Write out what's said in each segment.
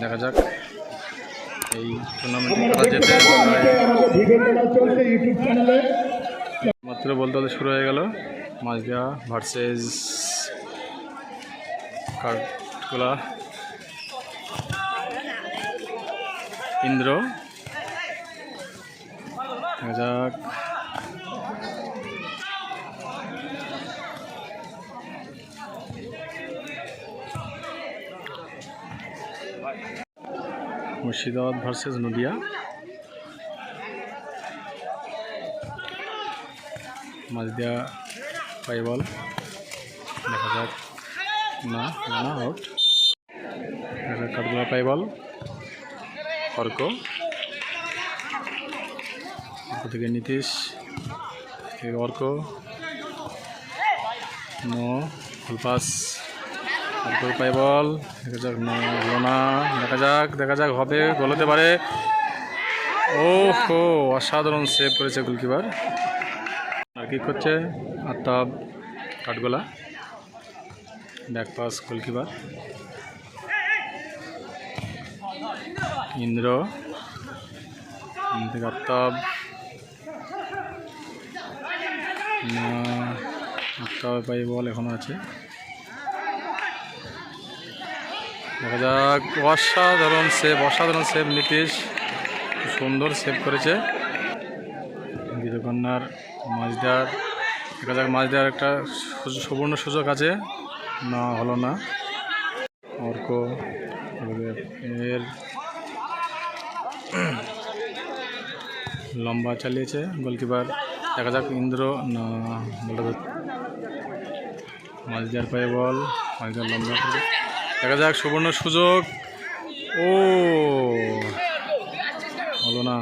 দেখা যাক। এই টুর্নামেন্টে মাত্র বলতে বলতে শুরু হয়ে গেল। মাঝদিয়া ভার্সেস কাঠগোলা। ইন্দ্র। দেখা যাক। মুর্শিদাবাদ ভার্সেস নদিয়া। মাঝদিয়া পাই বল দেখা যাক। না না আউট দেখা কাঠগোলা পাই অর্ক। থেকে নীতিশ। অর্ক। নো ফুল পাই বল। দেখা যাক হলো না। দেখা যাক দেখা যাক, হবে, গোল হতে পারে। ও হো অসাধারণ সেভ করেছে গোলকিপার আর কি করছে? Aftab Kathgola back pass goalkeeper Indra. Aftab না পাই বল এখনও আছে। দেখা যাক, অসাধারণ সেভ অসাধারণ সেভ নীতিশ। সুন্দর সেভ করেছে। বিধকন্যার মাছদার দেখা যাক মাছদার একটা সুবর্ণ সুযোগ আছে। না, হলো না। অর্ক এর লম্বা চালিয়েছে গোলকিপার। দেখা যাক ইন্দ্র, না মাঝদার পায়ে বল মাঝদার লম্বা। দেখা যাক, সুবর্ণ সুযোগ। ও হলো না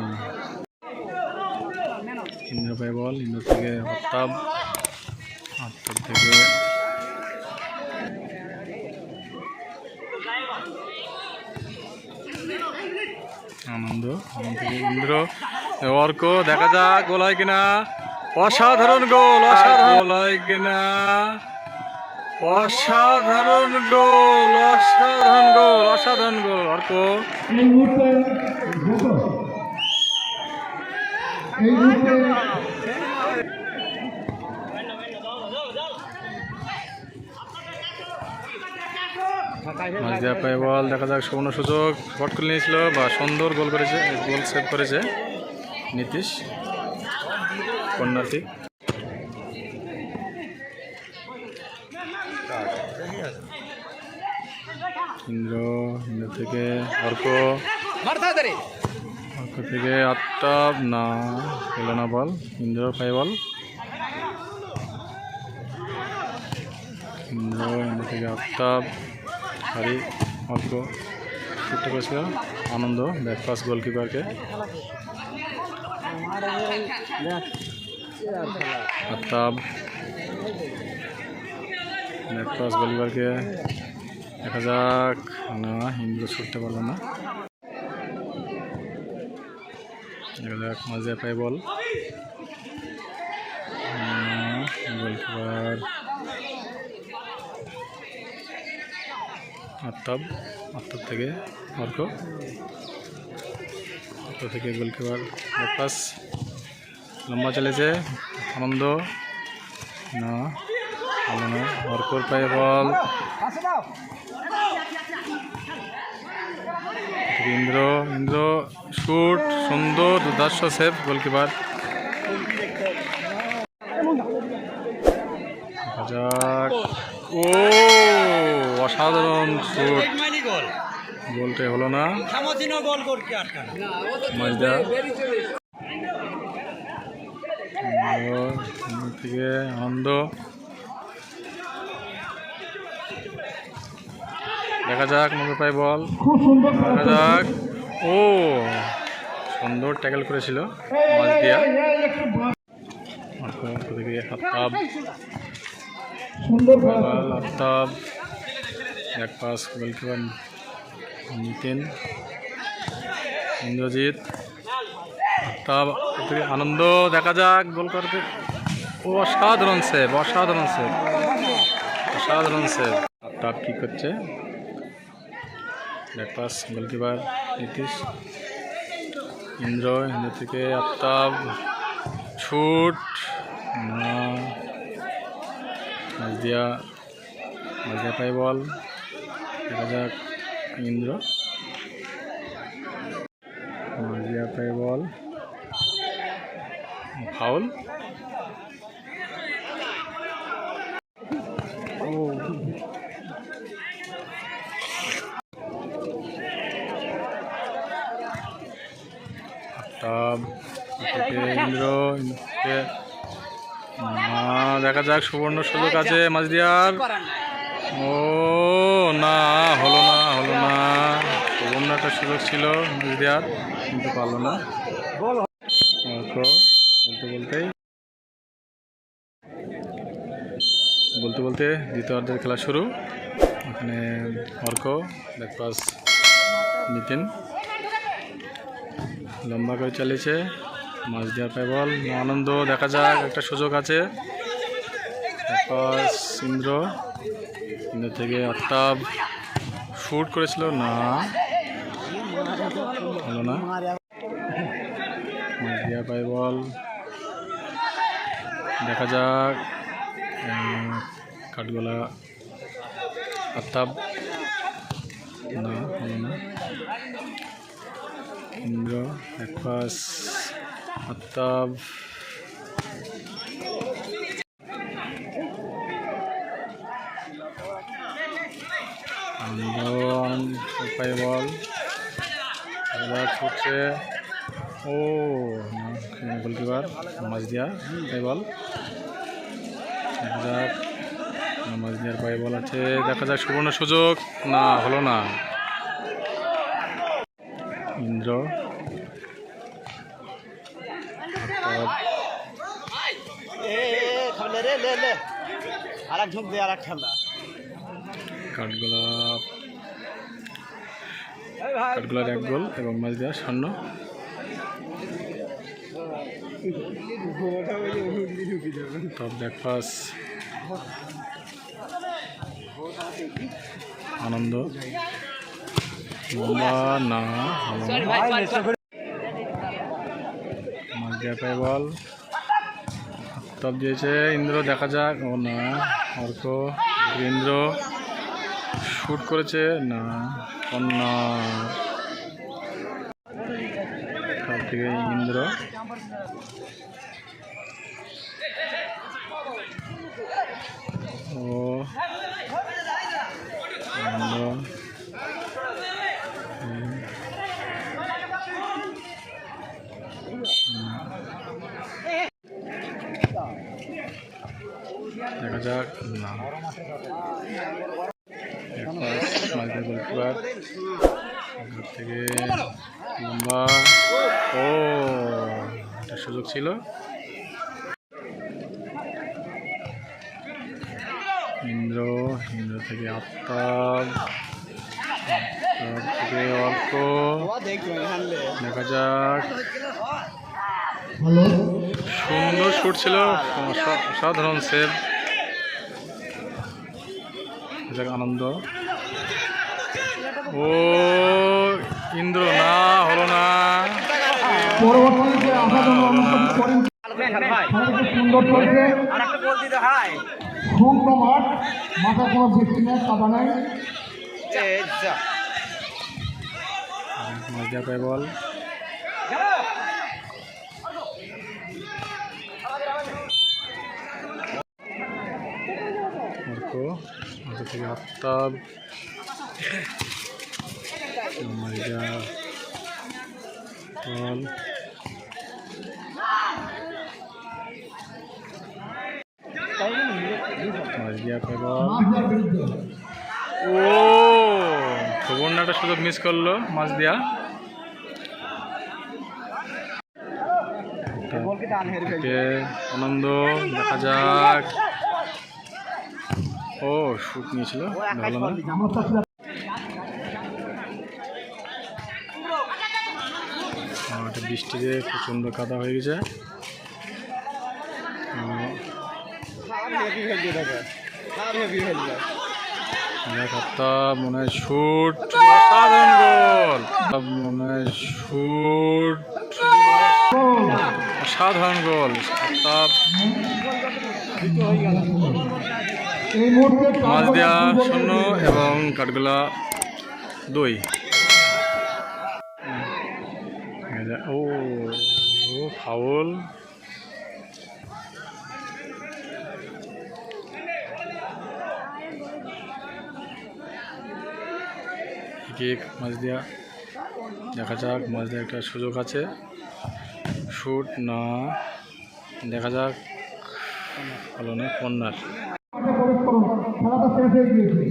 ইন্দ্র পাই বল, ইন্দ্র থেকে হত্তাব হত্তাব থেকে আনন্দ আনন্দ থেকে ইন্দ্র। অর্ক, দেখা যাক, গোল হয় কিনা। অসাধারণ গোল অসাধারণ। গোল হয় কিনা। অসাধারণ গোল অসাধারণ গোল অসাধারণ গোল অর্ক। এই মুহূর্তে ঢোকো। এই মুহূর্তে মাঝদিয়া বল দেখা যাক সুবর্ণ সুযোগ। শট করে নিয়েছিল বা সুন্দর গোল করেছে গোল সেভ করেছে। নীতিশ কন্যার ইন্দ্র ইন্দ্র থেকে অর্ক অর্ক থেকে আটটা না এলো না বল ইন্দ্র পাই বল ইন্দ্র ইন্দ্র থেকে আফতাব হারি অল্প ছোট্ট করেছিল আনন্দ ব্যাকপাস গোলকিপারকে আফতাব ব্যাকপাস গোলকিপারকে দেখা যাক। না ইন্দ্র ছুটতে পারল না। দেখা যাক, মাঝে পাই বল। গোলকিপার। আত্তাব আত্তাব থেকে অর্ক অর্ক থেকে গোলকিপার ব্যাপাস লম্বা চলেছে আনন্দ। না, ভালো না অর্কর পায়ে বল। ইন্দ্র ইন্দ্র শুট সুন্দর দুর্দার্শ সেভ গোলকিপার। ও, অসাধারণ শুট গোলটা হলো না। ইন্দ্র থেকে আনন্দ। দেখা যাক মুখে পাই বল। দেখা যাক। ও সুন্দর ট্যাকেল করেছিল মাছ দিয়া আফতাব এক পাস গোলকিপার নিতেন। ইন্দ্রজিৎ আফতাব আনন্দ দেখা যাক গোল করতে। ও অসাধারণ সেভ অসাধারণ সেভ অসাধারণ সেভ আফতাব কি করছে? Back pass goalkeeper Nitish. Indra Indra থেকে আফতাব, ছুট মাঝদিয়া মাঝদিয়া পাই বল। দেখা যাক, ইন্দ্র। মাঝদিয়া পাই বল। ফাউল ও আফতাব না দেখা যাক সুবর্ণ সুযোগ আছে মাঝদিয়ার। ও না হলো না হলো না। সুবর্ণ একটা সুযোগ ছিল মাঝদিয়ার কিন্তু পারল না। বলতে বলতেই। বলতে বলতে দ্বিতীয়ার্ধের খেলা শুরু। এখানে অর্ক ব্যাকপাস নিতেন। লম্বা করে চালিয়েছে। মাছ দেওয়ার পায় বল। আনন্দ, দেখা যাক, একটা সুযোগ আছে। ইন্দ্র ইন্দ্র থেকে আফতাব শুট করেছিল, না। হলো না। মাছ দেওয়া পায় বল। দেখা যাক কাঠগোলা আফতাব না, হলো না। ইন্দ্র এক আফতাব পাই বল। এবার ও গোলকিপার মাছ দিয়া পাই বল। যাক মাছ দেওয়ার পায়ে বল আছে, দেখা যাক সুবর্ণ সুযোগ। না, হলো না। ইন্দ্র আফতাব, লে আর এক ঝুঁক দে আর এক খেলা কাঠগোলাপ কাঠগোলার এক গোল এবং মাছ দেওয়া স্বর্ণ টপ ব্যাকপাস আনন্দ। না। মাছ দেওয়া বল। টপ দিয়েছে। ইন্দ্র, দেখা যাক। ও না। অর্ক ইন্দ্র শুট করেছে। না সব থেকে ইন্দ্র। ও ঘর থেকে লম্বা ও একটা সুযোগ ছিল। ইন্দ্র ইন্দ্র থেকে আফতাব থেকে অর্ক দেখা যাক। সুন্দর শুট ছিল। সাধারণ সেভ যাক আনন্দ ও ইন্দ্র না হলো না পরবর্তীতে আসাদুল রহমান করেন সুন্দর চলছে আর একটা গোল দিতে হয় শুকনো মাঠ মাঠে কোনো বৃষ্টি নেই কাদা নাই বল অর্ক অর্ক থেকে আফতাব ও সুবর্ণ একটা সুযোগ মিস করল মাছ দিয়া। আনন্দ দেখা যাক। ও শুট নিয়েছিল। ভালো না? বৃষ্টিতে প্রচণ্ড কাদা হয়ে গেছে। একটা মনে হয় শুট গোল মনে হয় শুট অসাধারণ গোল একটা এই মুহূর্তে মাছ দেওয়া শূন্য এবং কাঠগোলা দই। ও ও ফাউল। কেক মাছ দেওয়া দেখা যাক মাছ দেওয়ার একটা সুযোগ আছে। শুট না দেখা যাক। ভালো না কন্যার। খেলাটা শেষ হয়ে গিয়েছে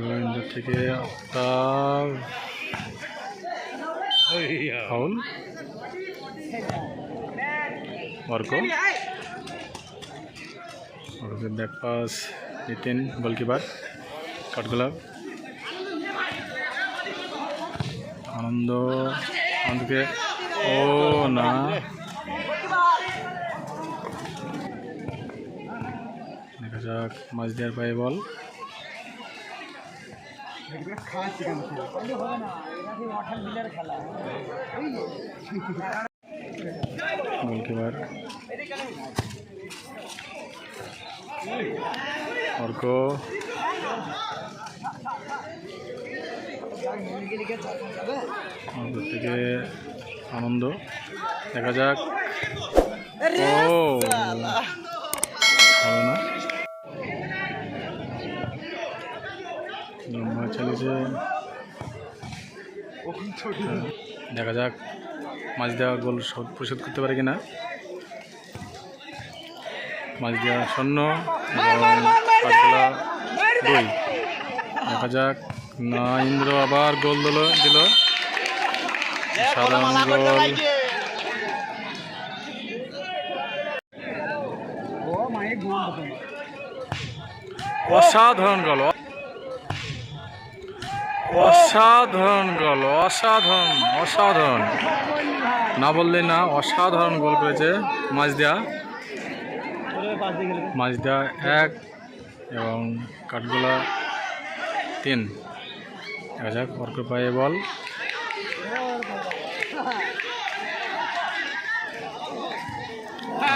রবীন্দ্র থেকে একটা ফাউল অর্ক অর্কের ব্যাক পাস নিতেন গোলকিপার কাঠগোলাপ আনন্দ আনন্দকে। ও না। দেখা যাক মাছ দেওয়ার পায়ে বল। গোলকিপার অর্ক। থেকে আনন্দ দেখা যাক ও ভালো না লম্বা চালিয়েছে দেখা যাক মাছ দেওয়া গোল শোধ পরিশোধ করতে পারে কিনা মাছ দেওয়া শূন্য এবং দুই দেখা যাক না, ইন্দ্র আবার গোল দিল দিল। সাধারণ অসাধারণ গোল অসাধারণ গোল, অসাধারণ অসাধারণ। না বললে না, অসাধারণ গোল করেছে মাছ দেওয়া এক এবং কাঠগোলা তিন। দেখা যাক পায়ে বল।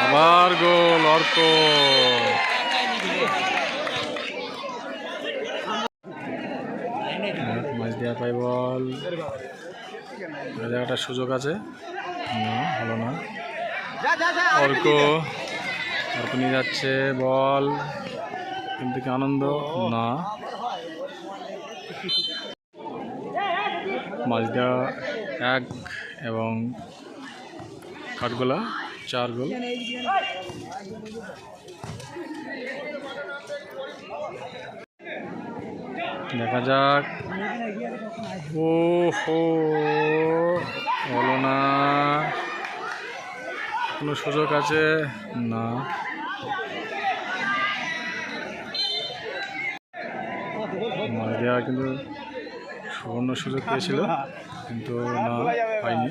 আবার গোল, অর্ক। মাছ দেওয়া পাই বল। একটা সুযোগ আছে। না, হলো না। অর্ক। অর্ক নিয়ে যাচ্ছে, বল। কিন্তু কি আনন্দ? না। দেওয়া এক এবং কাঠগোলা চার গোল। দেখা যাক। ও হলো না। কোনো সুযোগ আছে? না। দেওয়া কিন্তু সুবর্ণ সুযোগ পেয়েছিল কিন্তু না পাইনি